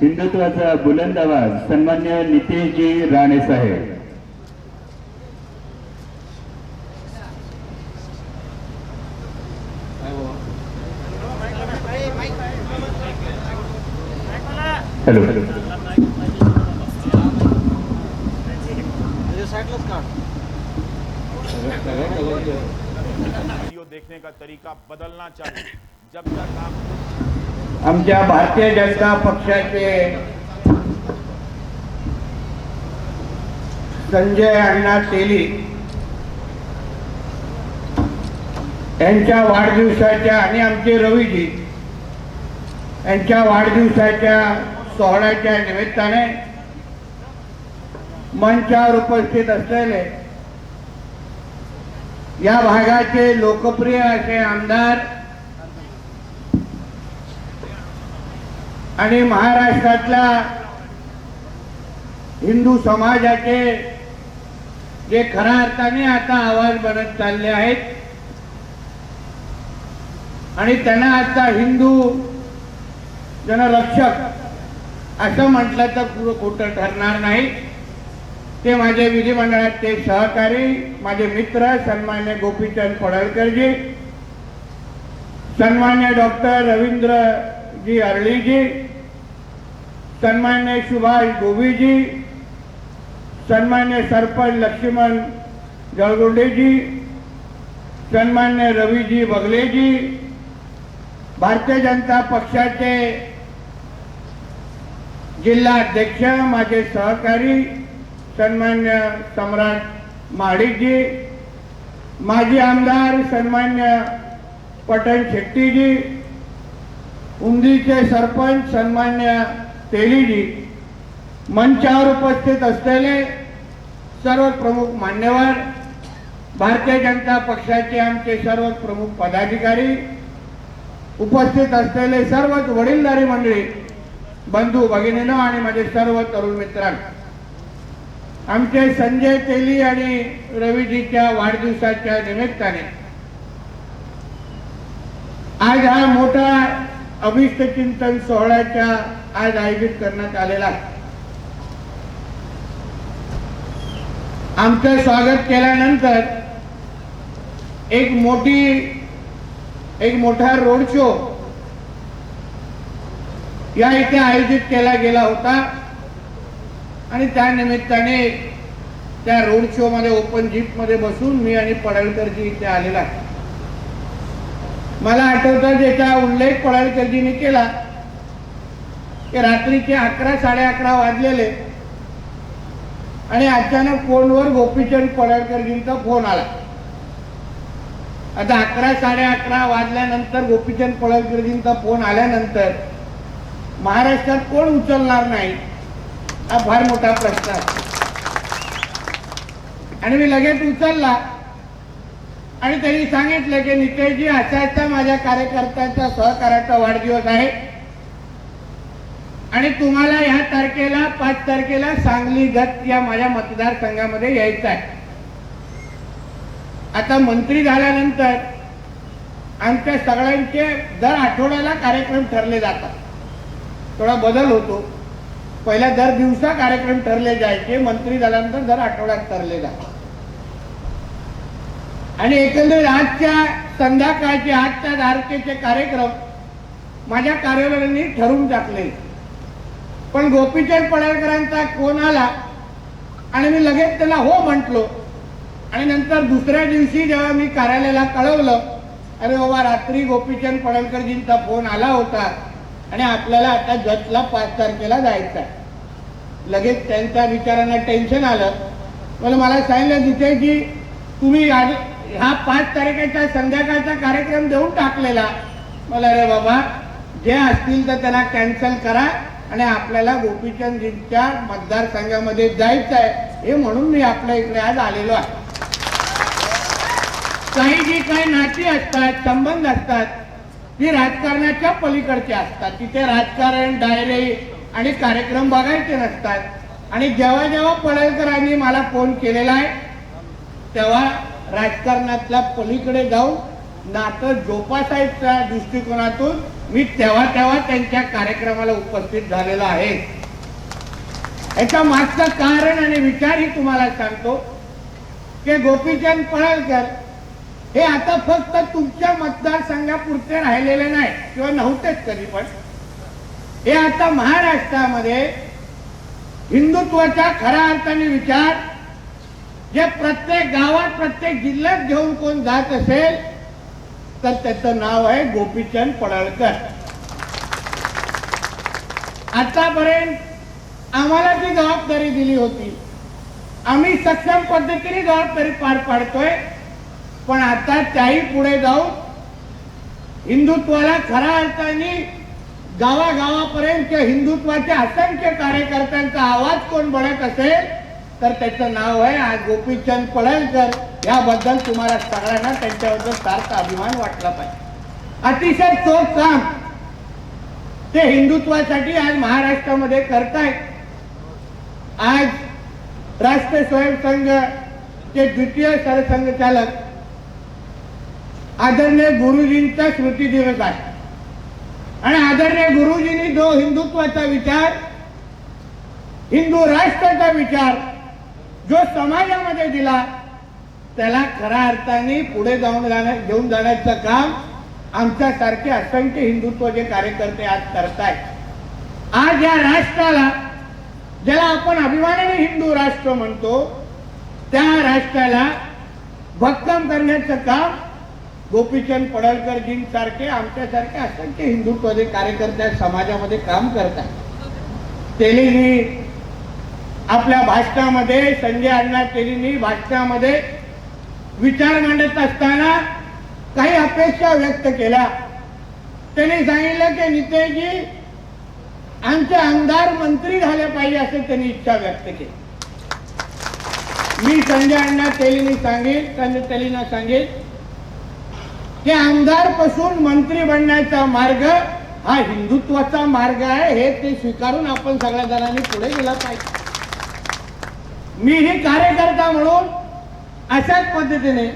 हिंदुत्वाचा बुलंद आवाज सन्मान्य नितेशजी राणे साहेब. हॅलो. देखने का तरीका बदलना चाहिए। जब तक आप आमच्या भारतीय जनता पक्षाचे संजय अण्णा तेली यांच्या वाढदिवसाच्या आणि आमचे रवीजी यांच्या वाढदिवसाच्या सोहळ्याच्या निमित्ताने मंचावर उपस्थित असलेले या भागाचे लोकप्रिय असे आमदार आणि महाराष्ट्रातल्या हिंदू समाजाचे जे खऱ्या अर्थाने आता आवाज बनत चालले आहेत आणि त्यांना आता हिंदू जनरक्षक असं म्हटलं तर पुरं खोटं ठरणार नाही. ते माझे विधिमंडळाचे सहकारी माझे मित्र सन्मान्य गोपीचंद पडळकरजी सन्मान्य डॉक्टर रवींद्रजी अर्लीजी सन्मान्य सुभाष गोबीजी सन्मान्य सरपंच लक्ष्मण जळगुंडेजी सन्मान्य रवीजी बगलेजी भारतीय जनता पक्षाचे जिल्हा अध्यक्ष माझे सहकारी सन्मान्य सम्राट महाडिकजी माजी आमदार सन्मान्य पटण शेट्टीजी उमदीचे सरपंच सन्मान्य तेलीजी मंचावर उपस्थित असलेले सर्व प्रमुख मान्यवर भारतीय जनता पक्षाचे आमचे सर्व प्रमुख पदाधिकारी उपस्थित असलेले सर्वच वडीलधारी मंडळी बंधू भगिनीनो आणि माझे सर्व तरुण मित्रांनो आमचे संजय तेली आणि रवीजीच्या वाढदिवसाच्या निमित्ताने आज हा मोठा अभिष्ट चिंतन सोहळ्याच्या आज आयोजित करण्यात आलेला आहे. आमचं स्वागत केल्यानंतर एक मोठी एक मोठा रोड शो या इथे आयोजित केला गेला होता. आणि त्या निमित्ताने त्या रोड शो मध्ये ओपन जीपमध्ये बसून मी आणि पडळकरजी इथे आलेला आहे. मला आठवतं ज्याचा उल्लेख पडळकरजीने केला. की रात्रीचे अकरा साडे अकरा वाजलेले. आणि अचानक फोनवर गोपीचंद पडळकरजींचा फोन आला. आता अकरा साडे अकरा वाजल्यानंतर गोपीचंद पडळकरजींचा फोन आल्यानंतर महाराष्ट्रात कोण उचलणार नाही? हा फार मोठा प्रश्न आहे. आणि मी लगेच उचलला. आणि त्यांनी सांगितलं की नितेशजी असा माझ्या कार्यकर्त्यांचा सहकार्याचा वाढदिवस आहे. आणि तुम्हाला ह्या तारखेला पाच तारखेला सांगली गत या माझ्या मतदारसंघामध्ये यायचं आहे. आता मंत्री झाल्यानंतर आमच्या सगळ्यांचे दर आठवड्याला कार्यक्रम ठरले जातात. थोडा बदल होतो. पहिल्या दर दिवसा कार्यक्रम ठरले जायचे मंत्री झाल्यानंतर दर आठवड्यात ठरले जातात. आणि एकंदरीत आजच्या संध्याकाळचे आजच्या तारखेचे कार्यक्रम माझ्या कार्यालयाने ठरवून टाकले पण गोपीचंद पडळकरांचा फोन आला आणि मी लगेच त्याला हो म्हटलो. आणि नंतर दुसऱ्या दिवशी जेव्हा मी कार्यालयाला कळवलं अरे बाबा रात्री गोपीचंद पडळकरजींचा फोन आला होता आणि आपल्याला आता जतला पाच तारखेला जायचं आहे लगेच त्यांच्या विचारांना टेन्शन आलं. मला मला सांगितलं की तुम्ही आज ह्या पाच तारखेचा संध्याकाळचा कार्यक्रम देऊन टाकलेला. मला अरे बाबा जे असतील तर त्यांना कॅन्सल करा. आणि आपल्याला गोपीचंदजींच्या मतदारसंघामध्ये जायचं आहे हे म्हणून मी आपल्या इकडे आज आलेलो आहे. काही जी काही नाती असतात संबंध असतात ती राजकारणाच्या पलीकडचे असतात. तिथे राजकारण डायरे आणि कार्यक्रम बघायचे नसतात. आणि जेव्हा जेव्हा पडळकरांनी मला फोन केलेला आहे तेव्हा राजकारणातल्या पलीकडे जाऊन नातं जोपासायच्या दृष्टिकोनातून मी तेव्हा तेव्हा त्यांच्या कार्यक्रमाला उपस्थित झालेला आहे. याच्या मागचं कारण आणि विचारही तुम्हाला सांगतो की गोपीचंद पळलकर हे आता फक्त तुमच्या मतदारसंघापुरते राहिलेले नाही किंवा नव्हतेच कधी पण. हे आता महाराष्ट्रामध्ये हिंदुत्वाचा खऱ्या अर्थाने विचार जे प्रत्येक गावात प्रत्येक जिल्ह्यात घेऊन कोण जात असेल तर त्याचं नाव आहे गोपीचंद पडळकर. आतापर्यंत आम्हाला ती जबाबदारी दिली होती आम्ही सक्षम पद्धतीने जबाबदारी पार पाडतोय पण आता त्याही पुढे जाऊन हिंदुत्वाला खऱ्या अर्थाने गावागावापर्यंत किंवा हिंदुत्वाच्या असंख्य कार्यकर्त्यांचा आवाज कोण बनत असेल तर त्याचं नाव आहे आज गोपीचंद पडळकर. याबद्दल तुम्हाला सगळ्यांना त्यांच्याबद्दल सारखा अभिमान वाटला पाहिजे. अतिशय चोख काम ते हिंदुत्वासाठी आज महाराष्ट्रामध्ये करतायत. आज राष्ट्रीय स्वयंसंघ चे द्वितीय सरसंघचालक आदरणीय गुरुजींचा स्मृती दिवस आहे. आणि आदरणीय गुरुजींनी जो हिंदुत्वाचा विचार हिंदू राष्ट्राचा विचार जो समाजामध्ये दिला त्याला खऱ्या अर्थाने पुढे जाऊन जाण्या घेऊन जाण्याचं काम आमच्यासारखे असंख्य हिंदुत्वाचे कार्यकर्ते आज करतायत. आज या राष्ट्राला ज्याला आपण अभिमानाने हिंदू राष्ट्र म्हणतो त्या राष्ट्राला भक्कम करण्याचं काम गोपीचंद पडळकरजींसारखे आमच्यासारखे असंख्य हिंदुत्वाचे कार्यकर्ते समाजामध्ये काम करतात तेलीनी आपल्या भाषणामध्ये संजय अण्णा तेलीनी भाषणामध्ये विचार मांडत असताना काही अपेक्षा व्यक्त केल्या. त्यांनी सांगितलं की नितेशजी आमचे आमदार मंत्री झाले पाहिजे असे त्यांनी इच्छा व्यक्त केली. मी संजय अण्णा तेलीनी सांगेल संजय तेलीना सांगेल की आमदारपासून मंत्री बनण्याचा मार्ग हा हिंदुत्वाचा मार्ग आहे. हे ते स्वीकारून आपण सगळ्या जणांनी पुढे गेला पाहिजे. मी ही कार्यकर्ता म्हणून अशाच पद्धतीने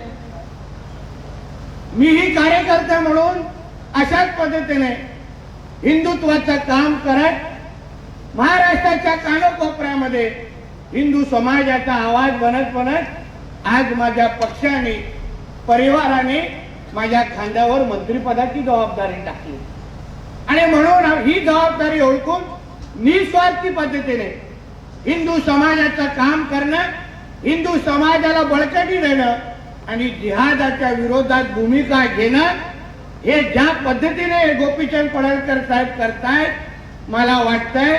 मी ही कार्यकर्ता म्हणून अशाच पद्धतीने हिंदुत्वाचं काम करत महाराष्ट्राच्या कानकोपऱ्यामध्ये हिंदू समाजाचा आवाज बनत बनत आज माझ्या पक्षाने परिवाराने माझ्या खांद्यावर मंत्रिपदाची जबाबदारी टाकली. आणि म्हणून ही जबाबदारी ओळखून निस्वार्थी पद्धतीने हिंदू समाजाचं काम करणं हिंदू समाजाला बळकटी देणं आणि जिहादाच्या विरोधात भूमिका घेणं हे ज्या पद्धतीने गोपीचंद पडळकर साहेब करतायत मला वाटतंय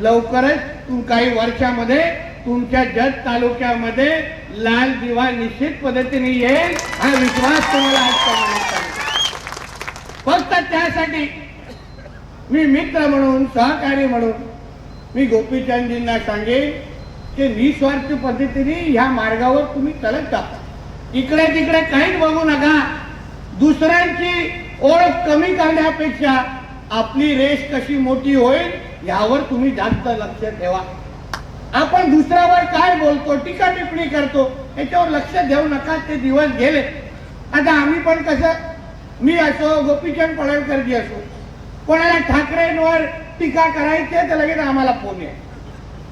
लवकरच तुम काही वर्षामध्ये तुमच्या जत तालुक्यामध्ये लाल दिवा निश्चित पद्धतीने येईल हा विश्वास तुम्हाला आज फक्त त्यासाठी मी मित्र म्हणून सहकारी म्हणून मी गोपीचंदजींना सांगेन की निस्वार्थ पद्धतीने ह्या मार्गावर तुम्ही चालत जा. इकडे तिकडे काहीच बघू नका. दुसऱ्यांची ओळख कमी करण्यापेक्षा आपली रेस कशी मोठी होईल यावर तुम्ही जास्त लक्ष ठेवा. आपण दुसऱ्यावर काय बोलतो टीका टिप्पणी करतो याच्यावर लक्ष देऊ नका ते दिवस गेले. आता आम्ही पण कसं मी असो गोपीचंद पडळकरजी असो कोणाला ठाकरेंवर टीका करायची तर लगेच आम्हाला फोन आहे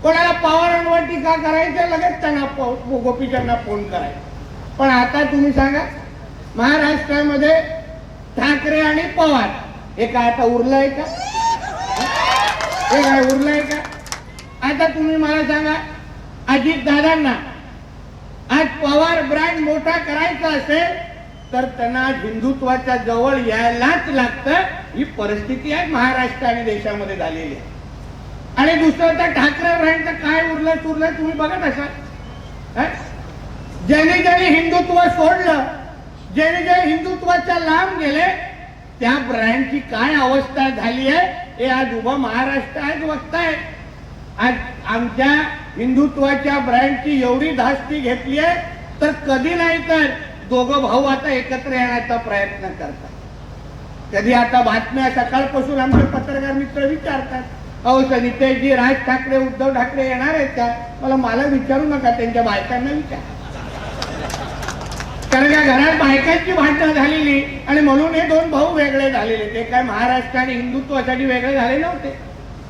कोणाला पवारांवर टीका करायचं? लगेच त्यांना प- गोपीचंदना फोन करायचा. पण आता तुम्ही सांगा महाराष्ट्रामध्ये ठाकरे आणि पवार हे काय आता उरलंय का? हे काय उरलंय का? आता तुम्ही मला सांगा अजित दादांना आज पवार ब्रँड मोठा करायचा असेल तर त्यांना आज हिंदुत्वाच्या जवळ यायलाच लागतं. ही परिस्थिती आहे महाराष्ट्र आणि देशामध्ये झालेली आहे. आणि दुसरं त्या ठाकरे ब्रँडचं काय उरलं सुरलं तुम्ही बघत असाल. ज्याने ज्यांनी ज्यांनी हिंदुत्व सोडलं ज्याने जे हिंदुत्वाच्या लांब गेले त्या ब्रँडची काय अवस्था झाली आहे हे आज उभं महाराष्ट्र आज बघताय. आज आमच्या हिंदुत्वाच्या ब्रँडची एवढी धास्ती घेतली आहे तर कधी नाही तर दोघं भाऊ आता एकत्र येण्याचा प्रयत्न करतात. कधी आता बातम्या सकाळपासून आमचे पत्रकार मित्र विचारतात. अहो सर राज ठाकरे उद्धव ठाकरे येणार आहेत का? मला मला विचारू नका त्यांच्या बायकांना विचार. कारण या घरात बायकांची भांडणं झालेली आणि म्हणून हे दोन भाऊ वेगळे झालेले ते काय महाराष्ट्र आणि हिंदुत्वासाठी वेगळे झाले नव्हते.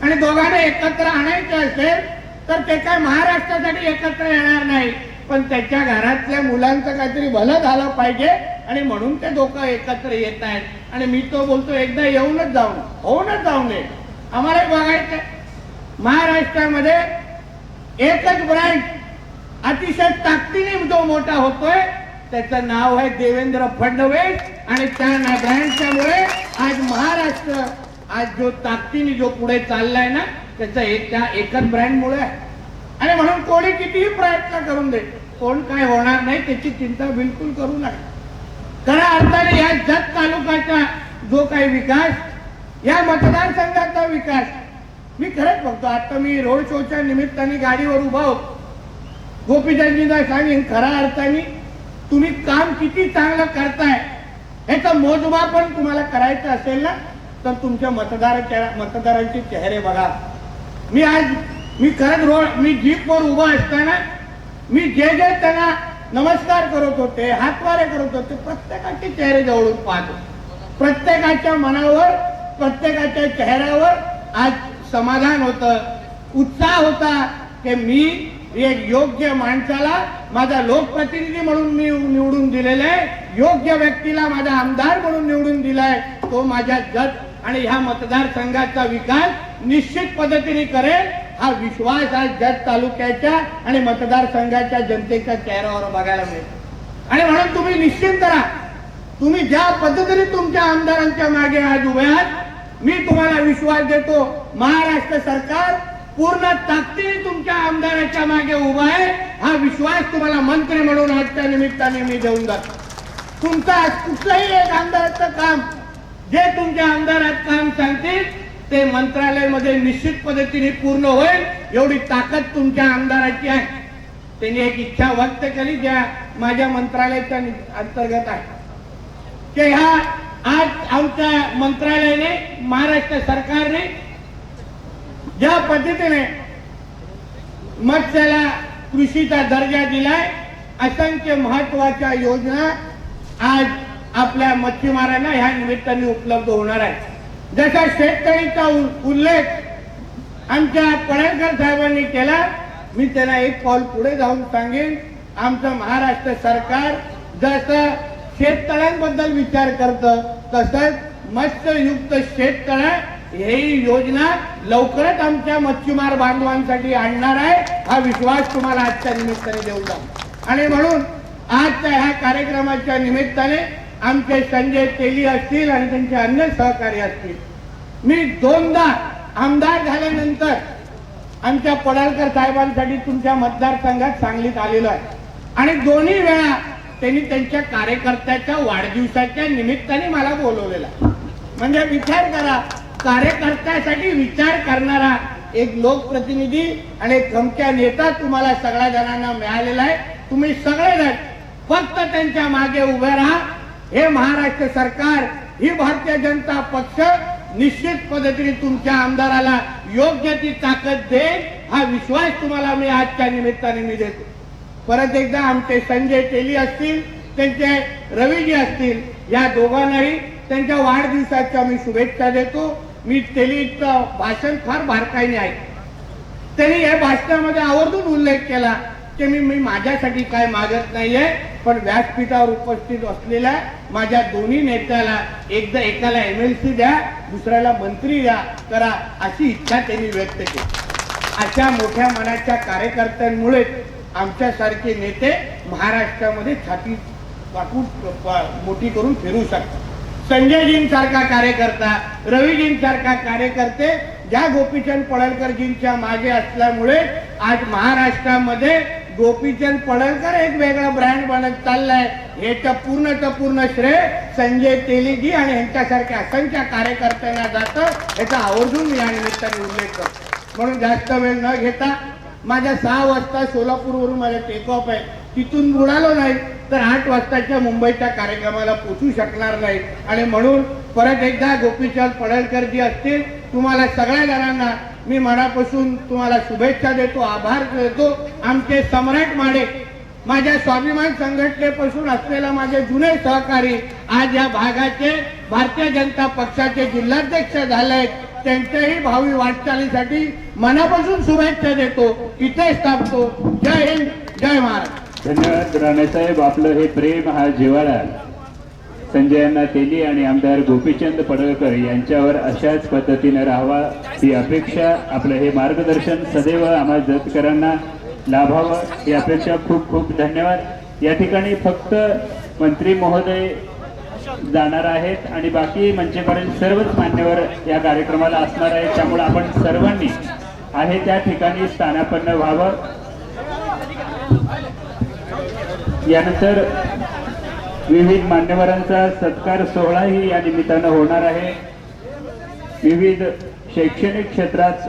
आणि दोघांना एकत्र आणायचे असेल तर ते काय महाराष्ट्रासाठी एकत्र येणार नाही पण त्याच्या घरातल्या मुलांचं काहीतरी भलं झालं पाहिजे आणि म्हणून ते दोघं एकत्र येत आहेत. आणि मी तो बोलतो एकदा येऊनच जाऊन होऊनच जाऊन दे. आम्हाला बघायचं महाराष्ट्रामध्ये एकच ब्रँड अतिशय ताकदीने जो मोठा होतोय त्याचं नाव आहे देवेंद्र फडणवीस आणि त्या ब्रँडच्यामुळे आज महाराष्ट्र आज जो ताकदीने जो पुढे चाललाय ना त्याचा एक त्या एकच ब्रँडमुळे आहे. आणि म्हणून कोणी कितीही प्रयत्न करून दे कोण काय होणार नाही त्याची चिंता बिलकुल करू नका. खऱ्या अर्थाने या जत तालुक्याचा जो काही विकास या मतदारसंघाचा विकास. मी खरंच बघतो आता मी रोड शोच्या निमित्ताने गाडीवर उभा होतो. गोपीचंदजींना सांगेन खऱ्या अर्थाने तुम्ही काम किती चांगलं करताय याचं मोजमाप पण तुम्हाला करायचं असेल ना तर तुमच्या मतदाराच्या मतदारांचे चेहरे बघा. मी आज मी खरंच रोड मी जीपवर उभा असताना मी जे जे त्यांना नमस्कार करत होते हातवारे करत होते प्रत्येकाचे चेहरे जवळून पाहतो. प्रत्येकाच्या मनावर प्रत्येकाच्या चेहऱ्यावर आज समाधान होतं. उत्साह होता की मी एक योग्य माणसाला माझा लोकप्रतिनिधी म्हणून मी निवडून दिलेला आहे. योग्य व्यक्तीला माझा आमदार म्हणून निवडून दिलाय. तो माझ्या जत आणि ह्या मतदारसंघाचा विकास निश्चित पद्धतीने करेल हा विश्वास आज जत तालुक्याच्या आणि मतदारसंघाच्या जनतेच्या चेहऱ्यावर बघायला मिळेल. आणि म्हणून तुम्ही निश्चिंत राहा. तुम्ही ज्या पद्धतीने तुमच्या आमदारांच्या मागे आज उभे आहात मी तुम्हाला विश्वास देतो महाराष्ट्र सरकार पूर्ण ताकदीने तुमच्या आमदाराच्या मागे उभा आहे. हा विश्वास तुम्हाला मंत्री म्हणून आजच्या निमित्ताने मी देऊन जातो. तुमचा कुठलंही एक आमदाराचं काम जे तुमच्या आमदारात काम सांगतील ते मंत्रालयामध्ये निश्चित पद्धतीने पूर्ण होईल. एवढी ताकद तुमच्या आमदाराची आहे. त्यांनी एक इच्छा व्यक्त केली ज्या माझ्या मंत्रालयाच्या अंतर्गत आहे. की ह्या आज आमच्या मंत्रालयाने महाराष्ट्र सरकारने ज्या पद्धतीने मत्स्याला कृषीचा दर्जा दिलाय असंख्य महत्त्वाच्या योजना आज आपल्या मच्छीमारांना ह्या निमित्ताने उपलब्ध होणार आहे जसा शेतकरीचा उल्लेख आमच्या पडळकर साहेबांनी केला मी त्यांना एक पाऊल पुढे जाऊन सांगेन. आमचं महाराष्ट्र सरकार जसं शेततळ्यांबद्दल विचार करतं तसंच मत्स्ययुक्त शेततळ ही योजना लवकरच आमच्या मच्छीमार बांधवांसाठी आणणार आहे. हा विश्वास तुम्हाला आजच्या निमित्ताने देऊ जाऊ. आणि म्हणून आजच्या ह्या कार्यक्रमाच्या निमित्ताने आमचे संजय तेली असतील आणि त्यांचे अन्य सहकारी असतील. मी दोनदा आमदार झाल्यानंतर आमच्या पडालकर साहेबांसाठी तुमच्या मतदारसंघात सांगलीत आलेलो आहे. आणि दोन्ही वेळा त्यांनी त्यांच्या कार्यकर्त्याच्या वाढदिवसाच्या निमित्ताने मला बोलवलेला. म्हणजे विचार करा कार्यकर्त्यासाठी विचार करणारा एक लोकप्रतिनिधी आणि एक खमक्या नेता तुम्हाला सगळ्या जणांना मिळालेला आहे. तुम्ही सगळेजण फक्त त्यांच्या मागे उभे राहा. हे महाराष्ट्र सरकार ही भारतीय जनता पक्ष निश्चित पद्धतीने तुमच्या आमदाराला योग्य ती ताकद देईल हा विश्वास तुम्हाला मी आजच्या निमित्ताने मी देतो. परत एकदा आमचे संजय तेली असतील त्यांचे रवीजी असतील या दोघांनाही त्यांच्या वाढदिवसाच्या मी शुभेच्छा देतो. मी तेलीचं भाषण फार बारकाईने ऐकलं त्यांनी या भाषणामध्ये आवर्जून उल्लेख केला की मी मी माझ्यासाठी काय मागत नाहीये पण व्यासपीठावर उपस्थित असलेल्या माझ्या दोन्ही नेत्याला एकदा एकाला एम एल सी द्या दुसऱ्याला मंत्री द्या करा अशी इच्छा त्यांनी व्यक्त केली. अशा मोठ्या मनाच्या कार्यकर्त्यांमुळे आमच्यासारखे नेते महाराष्ट्रामध्ये छाती वाकून मोठी करून फिरू शकतात. संजयजींसारखा कार्यकर्ता रवीजींसारखा कार्यकर्ते ज्या गोपीचंद पडळकरजींच्या मागे असल्यामुळे आज महाराष्ट्रामध्ये गोपीचंद पडळकर एक वेगळा ब्रँड बनत चाललाय. याचं तर पूर्ण श्रेय संजय तेलीजी आणि यांच्यासारख्या असंख्य कार्यकर्त्यांना जातं याचा आवर्जून या निमित्ताने उल्लेख करतो. म्हणून जास्त वेळ न घेता माझ्या सहा वाजता सोलापूरवरून माझा टेक ऑफ आहे. तिथून बुडालो नाही तर आठ वाजताच्या मुंबईच्या कार्यक्रमाला पोचू शकणार नाही. आणि म्हणून परत एकदा गोपीचंद पडळकर जी असतील तुम्हाला सगळ्या जणांना मी मनापासून तुम्हाला शुभेच्छा देतो आभार देतो. आमचे सम्राट माडे माझ्या स्वाभिमान संघटनेपासून असलेला माझे जुने सहकारी आज या भागाचे भारतीय जनता पक्षाचे जिल्हाध्यक्ष झाले आहेत त्यांच्याही भावी वाटचालीसाठी मनापासून शुभेच्छा देतो. इथेच थांबतो. जय हिंद जय महाराज धन्यवाद राणेसाहेब आपलं हे प्रेम हा जिवाळा संजयांना तेली आणि आमदार गोपीचंद पडळकर यांच्यावर अशाच पद्धतीने राहावा ही अपेक्षा. आपलं हे मार्गदर्शन सदैव आम्हा जतकरांना लाभावं ही अपेक्षा. खूप खूप धन्यवाद. या ठिकाणी फक्त मंत्री महोदय जाणार आहेत आणि बाकी मंचेपर्यंत सर्वच मान्यवर या कार्यक्रमाला असणार आहेत. त्यामुळे आपण सर्वांनी आहे त्या ठिकाणी स्थानापन्न व्हावं. यानंतर विविध मान्यवरांचा सत्कार सोहळाही या निमित्तानं होणार आहे. विविध शैक्षणिक क्षेत्रात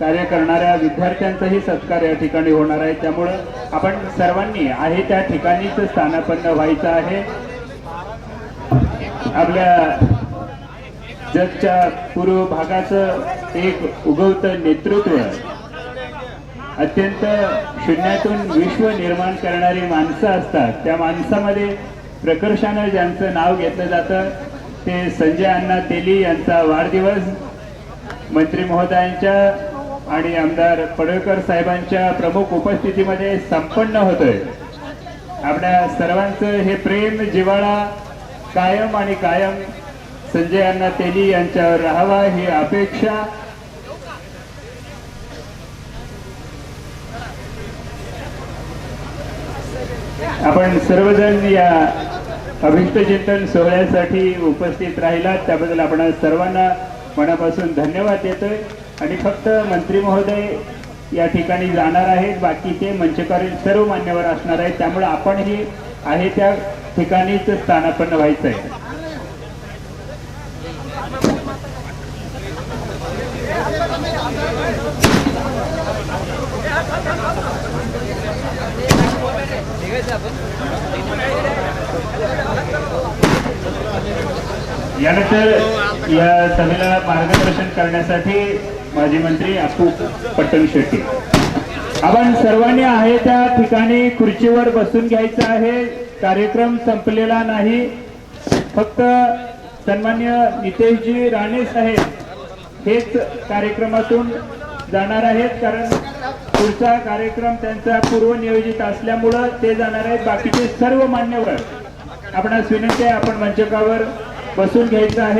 कार्य करणाऱ्या विद्यार्थ्यांचाही सत्कार या ठिकाणी होणार आहे. त्यामुळं आपण सर्वांनी आहे त्या ठिकाणीच स्थानापन्न व्हायचं आहे. आपल्या जगच्या पूर्व भागाचं एक उगवतं नेतृत्व अत्यंत शून्यातून विश्व निर्माण करणारी माणसं असतात. त्या माणसामध्ये प्रकर्षानं ज्यांचं नाव घेतलं जातं ते संजय अण्णा तेली यांचा वाढदिवस मंत्री महोदयांच्या आणि आमदार पडळकर साहेबांच्या प्रमुख उपस्थितीमध्ये संपन्न होतोय. आपल्या सर्वांचं हे प्रेम जिव्हाळा कायम आणि कायम संजय अण्णा तेली यांच्यावर राहावा ही अपेक्षा. आपण सर्वजण या अभिष्टचिंतन सोहळ्यासाठी उपस्थित राहिलात. त्याबद्दल आपण सर्वांना मनापासून धन्यवाद देतोय. आणि फक्त मंत्री महोदय या ठिकाणी जाणार आहेत. बाकी ते मंचकारी सर्व मान्यवर असणार आहेत. त्यामुळे आपणही आहे त्या ठिकाणीच स्थानापन्न व्हायचं आहे. यानंतर या सभेला मार्गदर्शन करण्यासाठी माजी मंत्री अपू पट्टण शेट्टी आपण सर्वांनी आहे त्या ठिकाणी खुर्चीवर बसून घ्यायचं आहे. कार्यक्रम संपलेला नाही. फक्त सन्मान्य नितेशजी राणे साहेब हेच कार्यक्रमातून जाणार आहेत. कारण पुढचा कार्यक्रम त्यांचा पूर्वनियोजित असल्यामुळं ते जाणार आहेत. बाकीचे सर्व मान्यवर. आपणास विनंती आहे आपण मंचकावर बसून घ्यायचं आहे.